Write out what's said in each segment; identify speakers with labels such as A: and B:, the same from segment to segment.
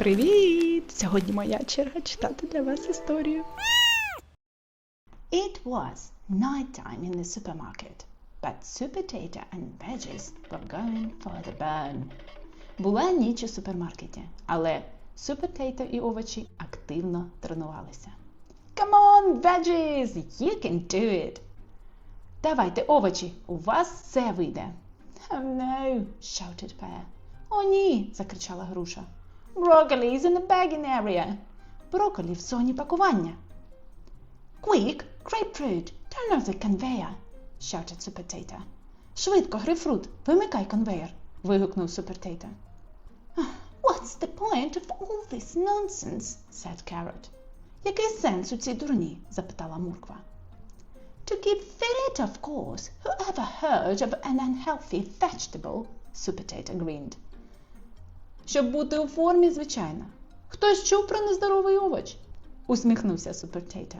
A: Привіт! Сьогодні моя черга читати для вас історію.
B: It was night time in the supermarket, but Sweet Potato and Veggies were going for the burn. Була ніч у супермаркеті, але Sweet Potato і овочі активно тренувалися. Come on, Veggies! You can do it! Давайте, овочі, у вас все вийде. Oh no, shouted Pear. О ні, закричала груша. Broccoli is in the bagging area. Брокколі в зоні пакування. Quick, grapefruit, turn off the conveyor, shouted Sweet Potato. Швидко, грейпфрут, вимикай конвейер, вигукнув Sweet Potato. What's the point of all this nonsense? said Carrot. Який сенс у цій дурні? запитала Мурква. To keep fit, of course. Who ever heard of an unhealthy vegetable? Sweet Potato grinned. Щоб бути у формі, звичайно. Хтось чув про нездоровий овоч? усміхнувся Potato.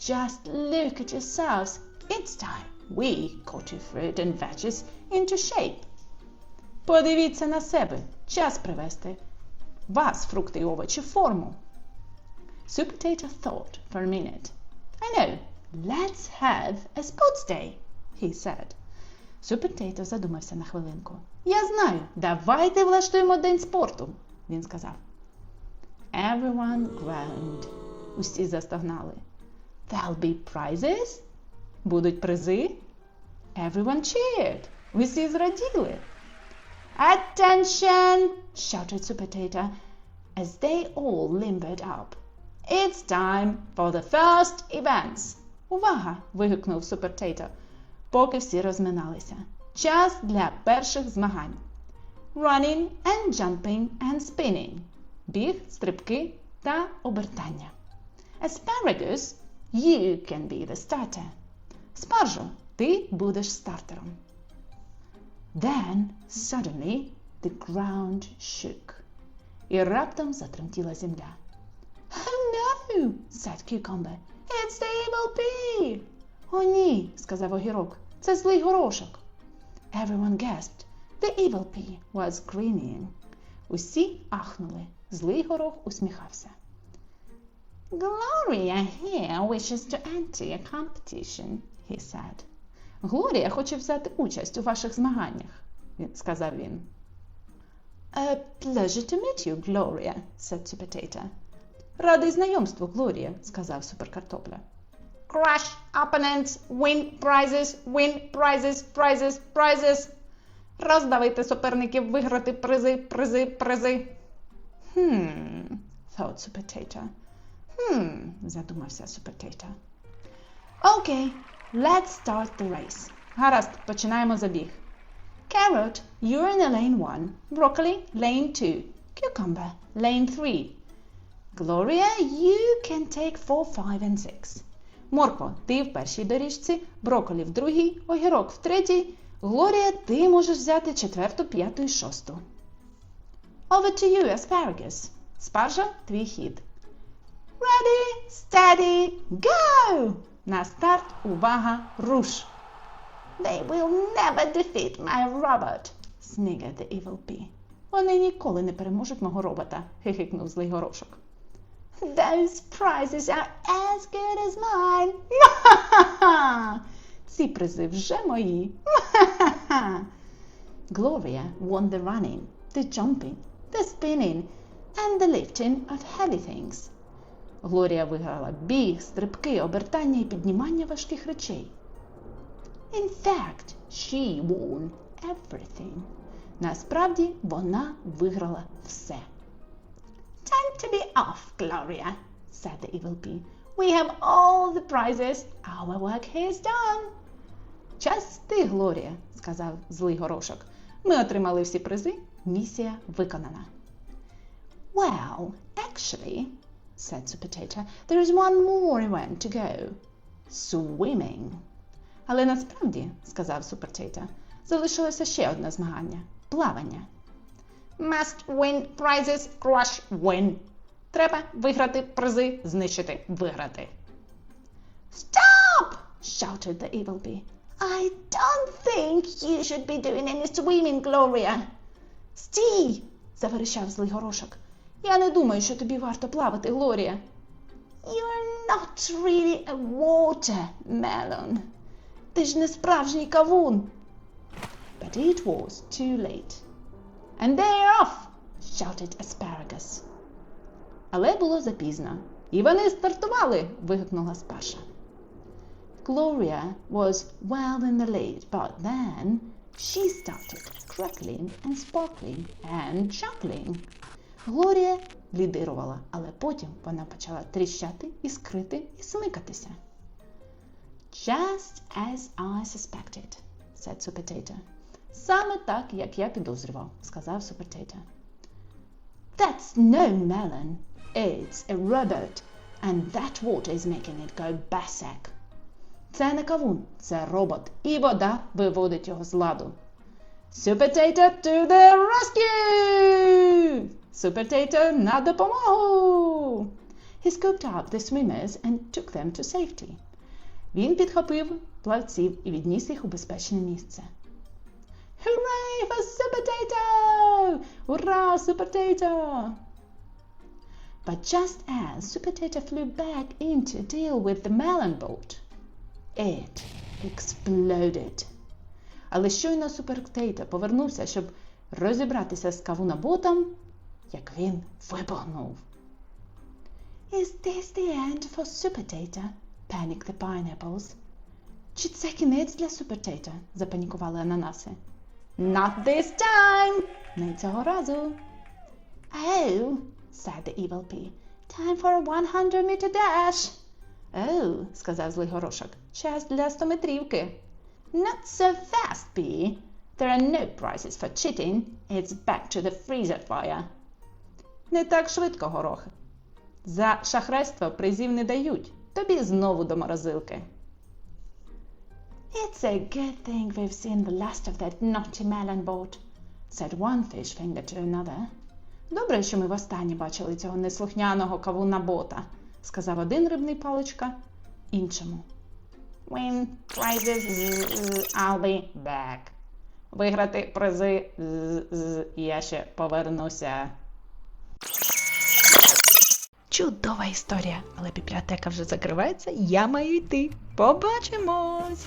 B: Just look at yourselves. It's time we your fruit and veggies into shape. Подивіться на себе. Час привести вас, фрукти і овочі, в форму. Sweet thought for a minute. I know. Let's have a sports day, he said. Potato задумався на хвилинку. Я знаю. Давайте влаштуємо день спорту, він сказав. Everyone groaned. Усі застогнали. There'll be prizes? Будуть призи? Everyone cheered. Усі зраділи. Attention! shouted Potato as they all limbered up. It's time for the first events. Увага! вигукнув Potato, поки всі розминалися. Час для перших змагань. Running and jumping and spinning. Біг, стрибки та обертання. Asparagus, you can be the starter. Спаржо, ти будеш стартером. Then, suddenly, the ground shook. І раптом затремтіла земля. Oh no, said Cucumber. It's the evil pea. О ні, сказав огірок. Це злий горошок. Everyone gasped. The evil pea was grinning. Усі ахнули. Злий горох усміхався. Gloria here wishes to enter a competition, he said. Глорія хоче взяти участь у ваших змаганнях, сказав він. A pleasure to meet you, Gloria, said Potato. Радий знайомству, Глорія, сказав суперкартопля. Crush opponents, win prizes, win prizes, prizes, prizes. Роздавити суперників, виграти призи, призи, призи. Hmm, thought Sweet Potato. Hmm, задумався Sweet Potato. Okay, let's start the race. Гаразд, починаємо забіг. Carrot, you're in the lane 1. Broccoli, lane 2. Cucumber, lane 3. Gloria, you can take 4, 5 and 6. Моркво, ти в першій доріжці, брокколі в другій, огірок в третій. Глорія, ти можеш взяти четверту, п'яту і шосту. Over to you, asparagus. Спаржа, твій хід. Ready, steady, go! На старт, увага, руш! They will never defeat my robot, sniggered the evil pea. Вони ніколи не переможуть мого робота, хихикнув злий горошок. Those prizes are as good as mine. Ці призи вже мої. Gloria won the running, the jumping, the spinning and the lifting of heavy things. Глорія виграла біг, стрибки, обертання і піднімання важких речей. In fact, she won everything. Насправді вона виграла все. Time to be off, Gloria, said the evil bee. We have all the prizes. Our work here is done. Час ти, Глорія, сказав злий горошок. Ми отримали всі призи. Місія виконана. Well, actually, said Sweet Potato, there is one more event to go. Swimming. Але насправді, сказав Супертейта, залишилося ще одне змагання плавання. Must win prizes, crush win. Треба виграти призи, знищити, виграти. Stop! shouted the evil bee. I don't think you should be doing any swimming, Gloria. Стій! заверещав злий горошок. Я не думаю, що тобі варто плавати, Глорія. You're not really a watermelon. Ти ж не справжній кавун. But it was too late. And they're off! shouted Asparagus. Але було запізно. І вони стартували. вигукнула Спаша. Gloria was well in the lead, but then she started crackling and sparkling and chuckling. Глорія лідирувала, але потім вона почала тріщати, іскрити і смикатися. Just as I suspected, said Supertato. Саме так, як я підозрював, сказав Supertato. That's no melon. It's a robot, and that water is making it go basak. Це не кавун, це робот, і вода виводить його з ладу. Supertato to the rescue! Supertato на допомогу! He scooped up the swimmers and took them to safety. Він підхопив плавців і відніс їх у безпечне місце. Hooray for Supertato! Ура, Supertato! But just as Supertato flew back in to deal with the melon boat, it exploded. Але щойно Супертейто повернувся, щоб розібратися з кавунаботом, як він вибухнув. Is this the end for Supertato? panicked the pineapples. Чи це кінець для Супертейто? запанікували ананаси. Not this time! Не цього разу. Oh, said the evil pea. Time for a 100 meter dash. Oh, сказав злий горошок. Час для стометрівки. Not so fast, pea. There are no prizes for cheating. It's back to the freezer fire. Не так швидко, горохи. За шахрайство призів не дають. Тобі знову до морозилки. It's a good thing we've seen the last of that naughty melon boat, said one fish finger to another. Добре, що ми востаннє бачили цього неслухняного кавуна бота, сказав один рибний паличка іншому. Win prizes, I'll be back. Виграти призи, я ще повернуся.
A: Чудова історія, але бібліотека вже закривається, я маю йти. Побачимось!